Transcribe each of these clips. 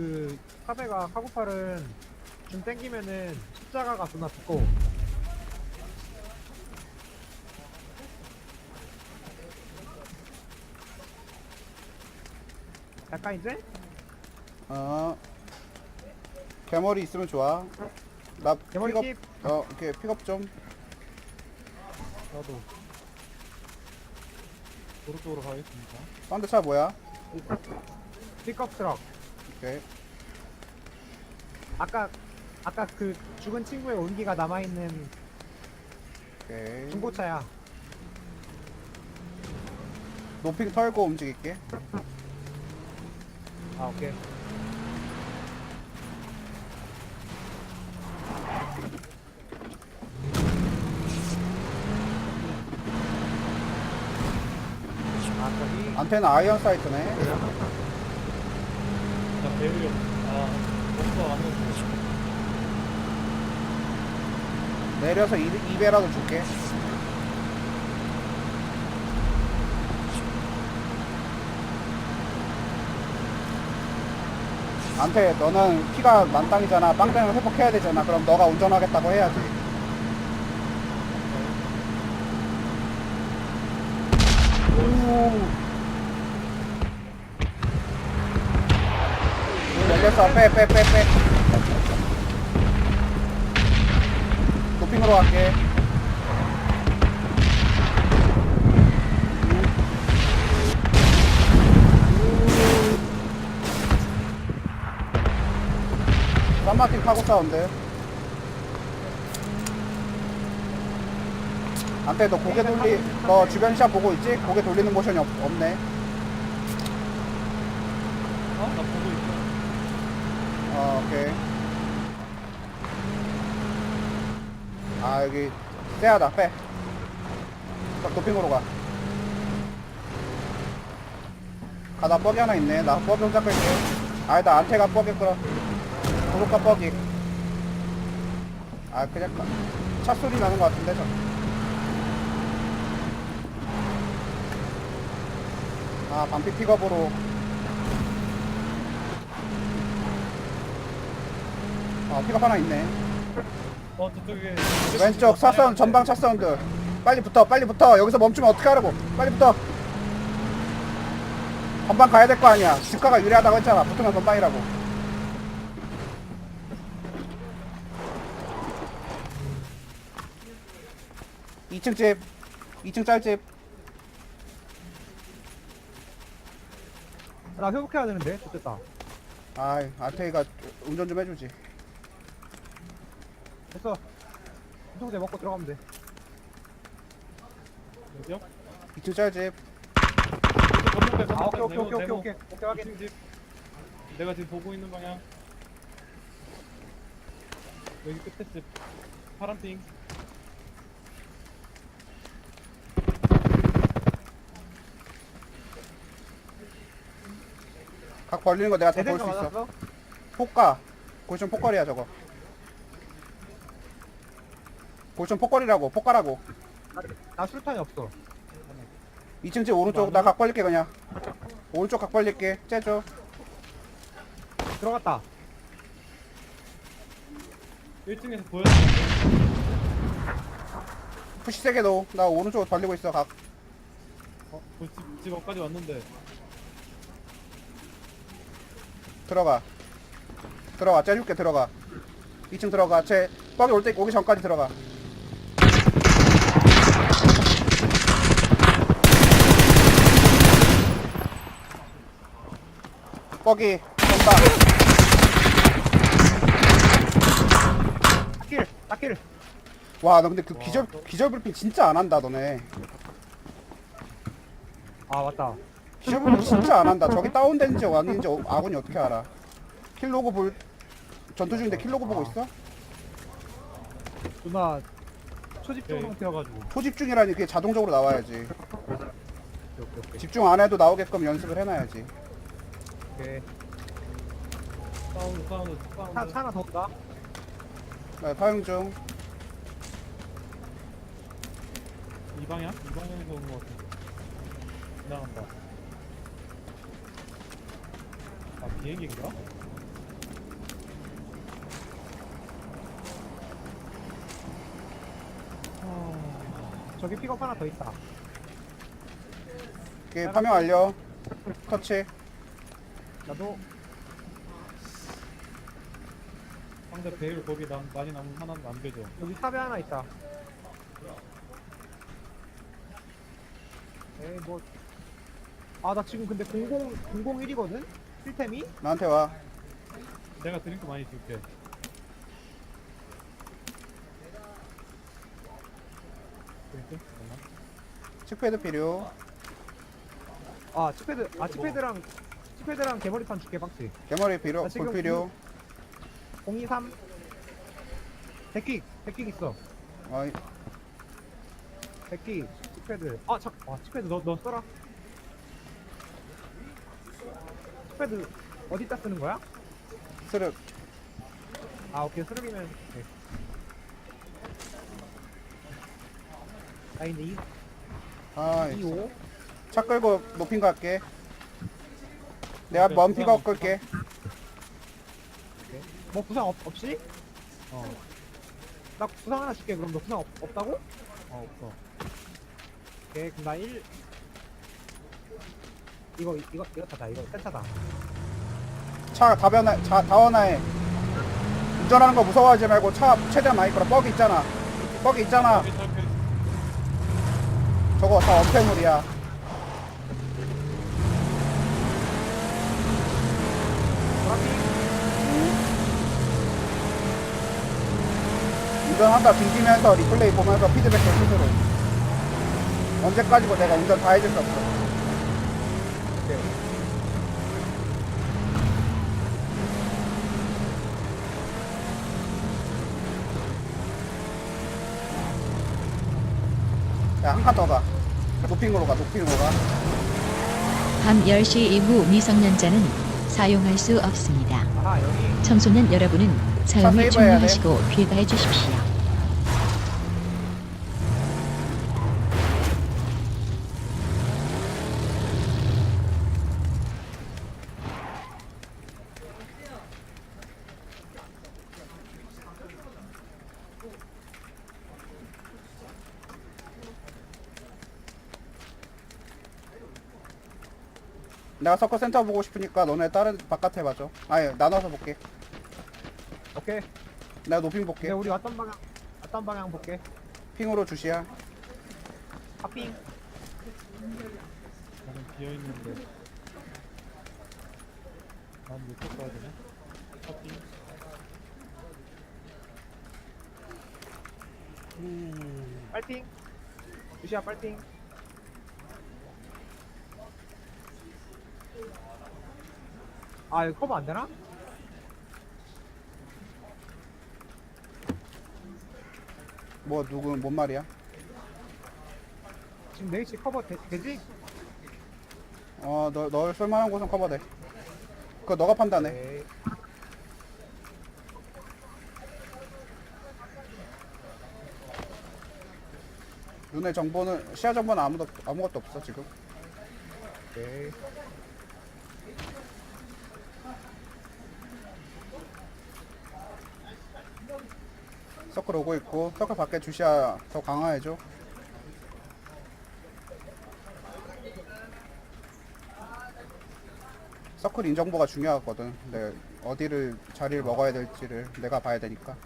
그 카베가 카고팔은 좀 땡기면은 십자가가 존나 두꺼워. 약간 이제 어. 개머리 있으면 좋아. 나 개머리 픽업, 킵 어, 이렇게 픽업 좀. 나도 오른쪽으로 가겠습니다. 딴데 차 뭐야? 픽업 트럭. 오케이. 아까 아까 그 죽은 친구의 온기가 남아 있는 오케이. 중고차야. 노핑 털고 움직일게. 아 오케이. 아 저기 안테나 아이언 사이트네. 자, 배우려. 아, 먼저 안 오고. 내려서 2배라도 줄게. 안테 너는 피가 만땅이잖아. 빵땅을 회복해야 되잖아. 그럼 너가 운전하겠다고 해야지. 오. 열렸어. 빼, 빼, 빼, 빼. 도핑으로 갈게. 쌈마틴 타고 싸운데. 안돼 너 고개 돌리 너 주변 샷 보고 있지? 고개 돌리는 모션이 없, 없네. 어? 나 오케이. 아 여기 쎄하다 빼. 딱 도핑으로 가. 가다 뻑이 하나 있네. 나 뻑이 혼자 끌게. 아니다 안테가 뻑이구나. 도로가 뻑이. 아 그냥 가- 차 소리 나는 것 같은데 저. 아 반피 픽업으로. 어 픽업 하나 있네. 어, 저쪽에. 왼쪽 사사운드 전방 차 사운드. 빨리 붙어 빨리 붙어. 여기서 멈추면 어떻게 하라고. 빨리 붙어. 전방 가야 될 거 아니야. 주가가 유리하다고 했잖아. 붙으면 전방이라고. 이층집이층 짤집. 나 회복해야 되는데. 좋겠다. 아이 아테이가 운전 좀 해주지 됐어. 소대 먹고 들어가면 돼. 어디요? 이층 짤집 건너편, 아 오케이 오케이 오케이 오케이 네모, 오케이 오케이 확인. 이층 집. 내가 지금 보고 있는 방향. 여기 끝에 집. 파란 핑. 각 벌리는 거 내가 다볼 대대가 수 있어 맞았어? 폭가 골션 폭거리야 저거 골션 폭거리라고 폭가라고. 나 술탄이 없어. 2층 집 오른쪽 나 각 벌릴게 그냥. 오른쪽 각 벌릴게. 째줘. 들어갔다. 1층에서 보였어. 푸시 세게 넣어. 나 오른쪽 벌리고 있어 각. 어, 그 집, 집 앞까지 왔는데. 들어가. 들어가. 째줄게 들어가. 2층 들어가. 쟤 뻑이 올 때 오기 전까지 들어가 뻑이 온다 딱길 딱길. 와너 근데 그 기절 기절 브리핑 진짜 안 한다 너네 아 맞다. 기절 브리핑 진짜 안 한다 저기 다운된지 아닌지 어- 아군이 어떻게 알아 킬 로그 볼 전투 중인데 킬 로그 보고 있어? 누나 초집중 네. 상태여가지고. 소집 중이라니 그게 자동적으로 나와야지 오케이 오케이 오케이. 집중 안 해도 나오게끔 연습을 해놔야지 오케이. 사운드 사운드 차, 사운드 차나 더 온다. 네, 파형 중. 이 방향? 이 방향에서 온것 같은데 지나간다 아 비행기인가? 아. 저기 픽업 하나 더 있다. 오케이, 파명 완료. 터치. 나도 상대 배율 거기 남, 많이 남은 하나는 안 되죠. 여기 탑에 하나 있다. 에이 뭐. 아 나 지금 근데 00 001이거든. 필템이? 나한테 와 내가 드링크 많이 줄게. 드링크? 잠깐만. 칙패드 필요 아 치패드 아 치패드랑 치패드랑 개머리판 줄게 박스. 개머리 필요 나 지금 불 필요 023 백킥 백킥 있어. 어이 백킥 치패드. 아 잠. 아 치패드 너너 써라. 치패드 어디다 쓰는 거야? 스륵 아 오케이 수르기면 오케이. 근데 이, 아이 5? 차 끌고 높인 거 할게 내가 네, 먼 픽업 부상 끌게. 뭐 부상 없, 없이? 어, 나 부상 하나 줄게. 그럼 너 부상 없, 없다고? 어, 없어. 오케이. 그럼 나 1... 이거 이거 이거 타다 이거 센타다 차 다변화 자 다원화해. 운전하는 거 무서워하지 말고 차 최대한 많이 끌어. 뻑이 있잖아. 뻑이 있잖아. 저거 다 엄폐물이야 운전한다. 뒤지면서 리플레이 보면서 피드백 줘 스스로 언제까지고 내가 운전 다 해줄 수 없어. 야한 칸 더가 노핑으로 가 노핑으로 가. 밤 10시 이후 미성년자는 사용할 수 없습니다. 청소년 여러분은 사용을. 종료하시고 귀가해 주십시오. 내가 서커 센터 보고 싶으니까 너네 다른 바깥에 봐줘. 아니 나눠서 볼게. 오케이. 내가 노핑 근데 볼게 우리 왔던 방향 왔던 방향 볼게. 핑으로 주시야. 하핑. 나는 비어 있는데. 난 이쪽 가야 되네. 커피. 빨팅 유시야 빨팅 아 이거 커버 안 되나? 뭐 누구 뭔 말이야? 지금 네이치 커버 되, 되지? 어너널 쓸만한 곳은 커버돼. 그거 너가 판단해. 오케이 눈에 정보는 시야 정보는 아무도 아무것도 없어 지금. 오 서클 오고 있고 서클 밖에 주시야 더 강화해줘. 서클 인정보가 중요하거든. 네, 어디를 자리를 먹어야 될지를 내가 봐야 되니까.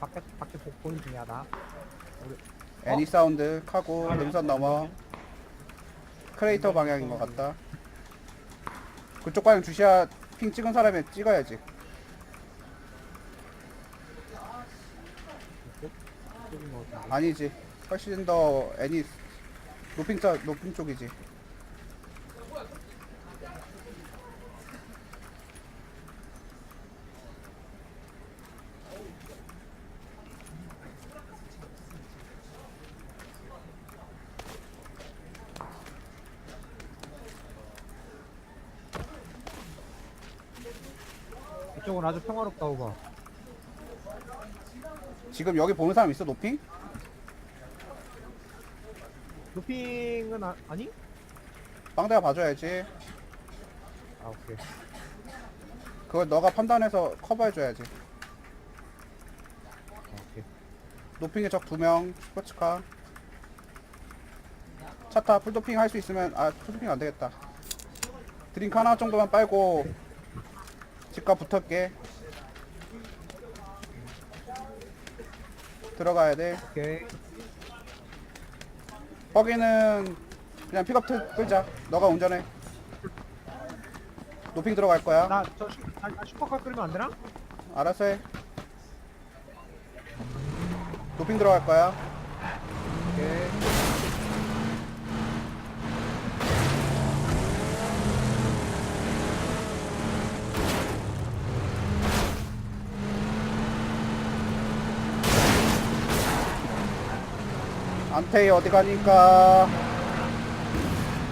밖에 밖에 보, 보는 중이야 나 애니 사운드 카고 능선 넘어. 크레이터 방향인 것 같다. 그쪽 방향 주시야 핑 찍은 사람이 찍어야지 쪽인 것 같은데. 아니지. 훨씬 더 애니 높임 짜 높임 쪽이지. 이쪽은 아주 평화롭다 오버 지금 여기 보는 사람 있어 높임? 루핑은 아, 아니? 빵대가 봐줘야지. 아 오케이. 그걸 너가 판단해서 커버해줘야지. 노핑에 적 두 명 스포츠카 차타 풀도핑 할 수 있으면 아 풀도핑 안 되겠다. 드링크 하나 정도만 빨고 집가 붙을게. 들어가야 돼. 오케이. 거기는 그냥 픽업 트 끌자. 너가 운전해. 노핑 들어갈 거야. 나저 아, 슈퍼카 끓이면 안 되나? 알았어 해. 노핑 들어갈 거야. 오케이. 안테이 어디 가니까?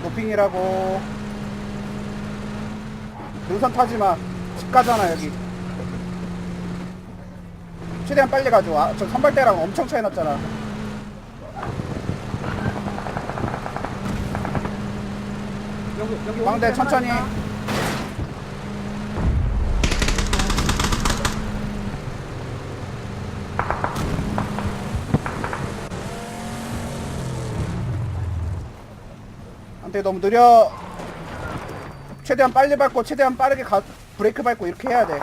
노핑이라고. 능선 타지마. 집 가잖아 여기. 최대한 빨리 가줘. 아, 저 선발대랑 엄청 차이 났잖아. 여기 여기 광대 천천히. 하나 안테이 너무 느려. 최대한 빨리 밟고 최대한 빠르게 가 브레이크 밟고 이렇게 해야 돼.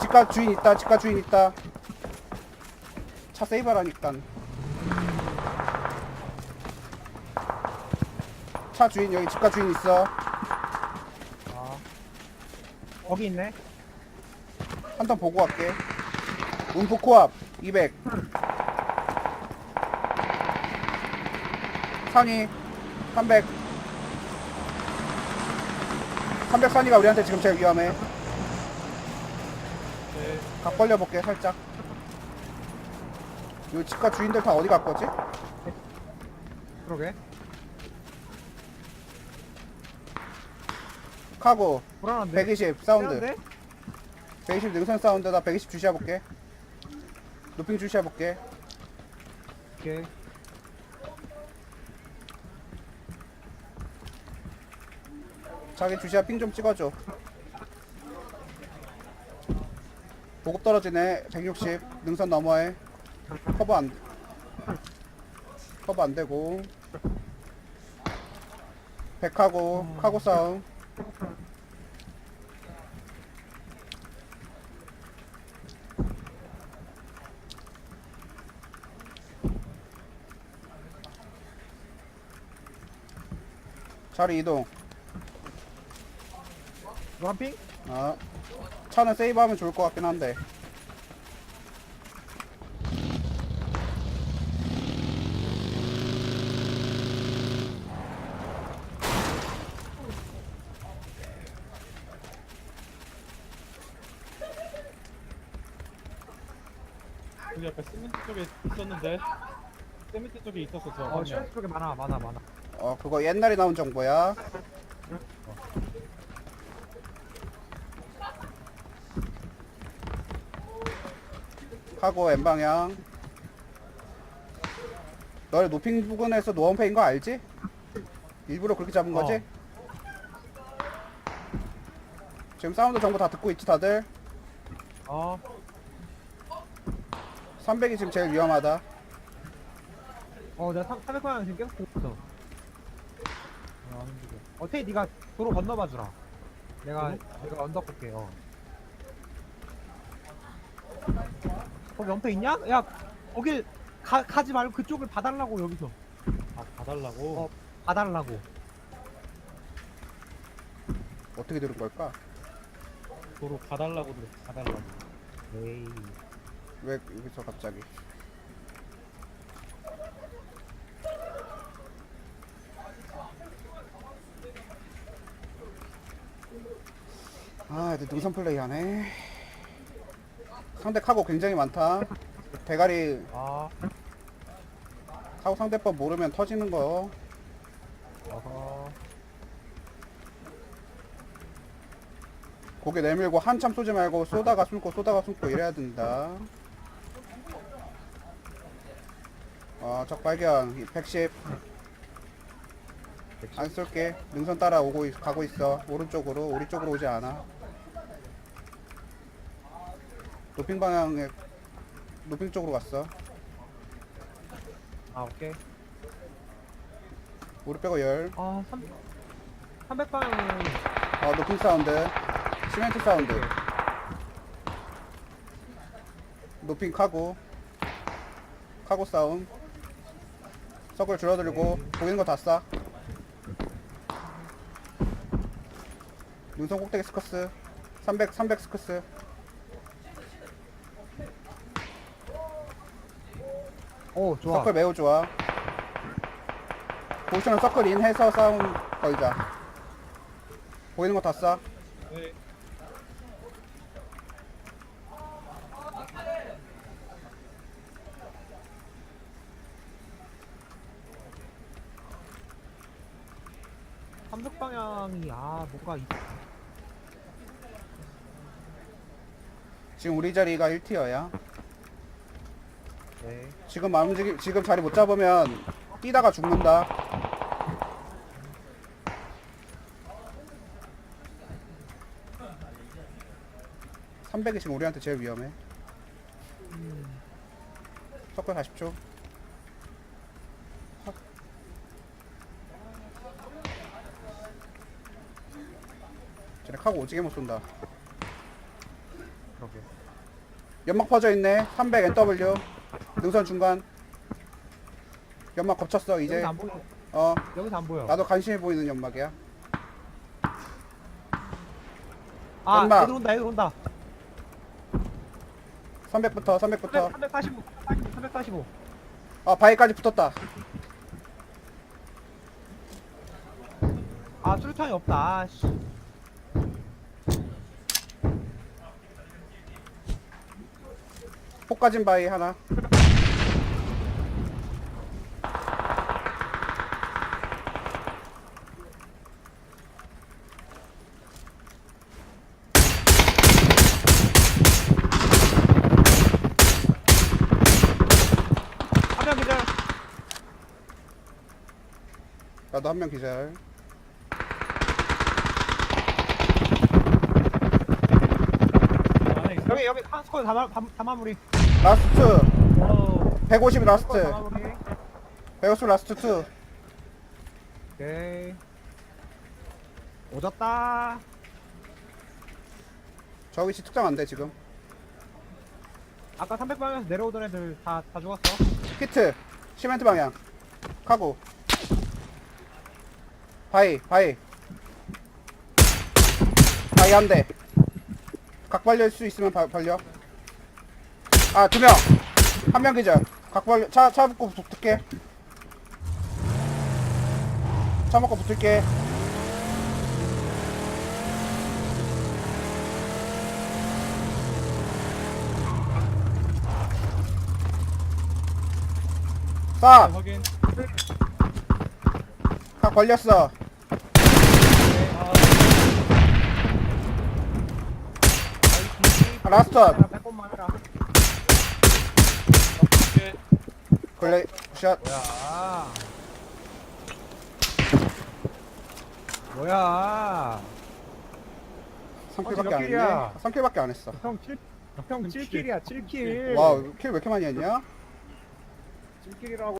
집가 주인 있다 집가 주인 있다. 차 세이버라니까. 차 주인 여기 집가 주인 있어. 아. 거기 있네. 한 턴 보고 갈게. 움프 코앞 200 산이 300 300 산이가 우리한테 지금 제일 위험해 네. 각 벌려볼게 살짝 이 집가 주인들 다 어디 갔거지? 그러게. 카고 불안한데. 120 사운드 세운데? 120 능선 사운드 나 120 주시해볼게 노핑 주시해볼게 오케이. 자기 주시야 핑 좀 찍어줘. 보급 떨어지네. 160 능선 넘어해. 커버 안 커버 안 되고. 100하고 카고 싸움. 자리 이동 노란핑? 아, 차는 세이브하면 좋을 것 같긴 한데. 여기 앞에 시멘트 쪽에 있었는데 시멘트 쪽에 있었어 저 어, 화면. 시멘트 쪽에 많아, 많아, 많아. 어, 그거 옛날에 나온 정보야. 하고 N 방향. 너를 노핑 부근에서 노원패인 거 알지? 일부러 그렇게 잡은 거지? 어. 지금 사운드 정보 다 듣고 있지 다들? 어, 300이 지금 제일 위험하다. 어, 내가 300 방향 지금 계속 보고 있어. 아, 힘들어. 어태이 네가 도로 건너봐 주라. 내가 내가 언덕 볼게. 어. 거기 엄폐 있냐? 야, 거길 가, 가지 말고 그쪽을 봐달라고 여기서 아 봐달라고 어. 봐달라고. 어떻게 들은 걸까? 도로 가달라고 그래 가달라고 에이. 왜 여기서 갑자기? 아, 애들 능선 플레이 하네. 상대 카고 굉장히 많다. 대가리 아, 카고 상대법 모르면 터지는 거. 어허. 고개 내밀고 한참 쏘지 말고 쏘다가 숨고 쏘다가 숨고 이래야 된다. 아, 적 발견. 110. 안 쏠게. 능선 따라 오고 있- 가고 있어. 오른쪽으로. 우리 쪽으로 오지 않아. 노핑 방향에 노핑 쪽으로 갔어. 아 오케이 우리 빼고 열. 아 3, 300방향은 어, 높은 사운드. 시멘트 사운드. 높인 카고. 카고 사운. 서클 줄어들고, 보이는 거 다 싸. 능선 꼭대기 스커스. 300, 300 스커스. 오 좋아 서클 매우 좋아. 포지션은 서클 인 해서 싸움 걸자. 보이는 거다 싸. 네. 삼 300방향이 아 뭔가 이- 지금 우리 자리가 1티어야. 네 지금 안 움직이, 지금 자리 못 잡으면 뛰다가 죽는다. (300이) 지금 우리한테 제일 위험해. 서클 40초. 쟤네 카고 오지게 못 쏜다. 그러게. 연막 퍼져 있네. 300 NW 능선 중간. 연막 거쳤어 이제. 여기서 안 보여. 어, 여기서 안 보여. 나도 관심해 보이는 연막이야. 아, 연막. 애들 온다, 애들 온다. 300부터 300부터. 345, 345, 아, 바위까지 붙었다. 아, 수류탄이 없다. 아, 씨. 폭까진 바위 하나. 3 나도 한 명 기절. 안에 있어? 여기 여기 한 스쿼드 다, 다, 다 마무리. 라스트 오150 스쿼드 라스트. 다 마무리. 150 라스트 2 오케이. 오졌다. 저 위치 특정 안 돼 지금. 아까 300방향에서 내려오던 애들 다, 다 죽었어. 히트. 시멘트 방향. 카고 바위 바위. 바위 한대. 각 벌릴 수 있으면 바, 벌려. 아 두 명. 한 명 기절. 각 벌려 차, 차 붙고 붙을게. 차 먹고 붙을게. 확인 각 벌렸어. 아, 아, 빼꼼만 해라 오케이 걸레 샷. 뭐야? 뭐야 3킬밖에 몇안 킬이야? 했네 3킬밖에 안 했어. 형 7, 형 7킬이야 7킬. 와킬 왜 이렇게 많이 했냐? 7킬이라고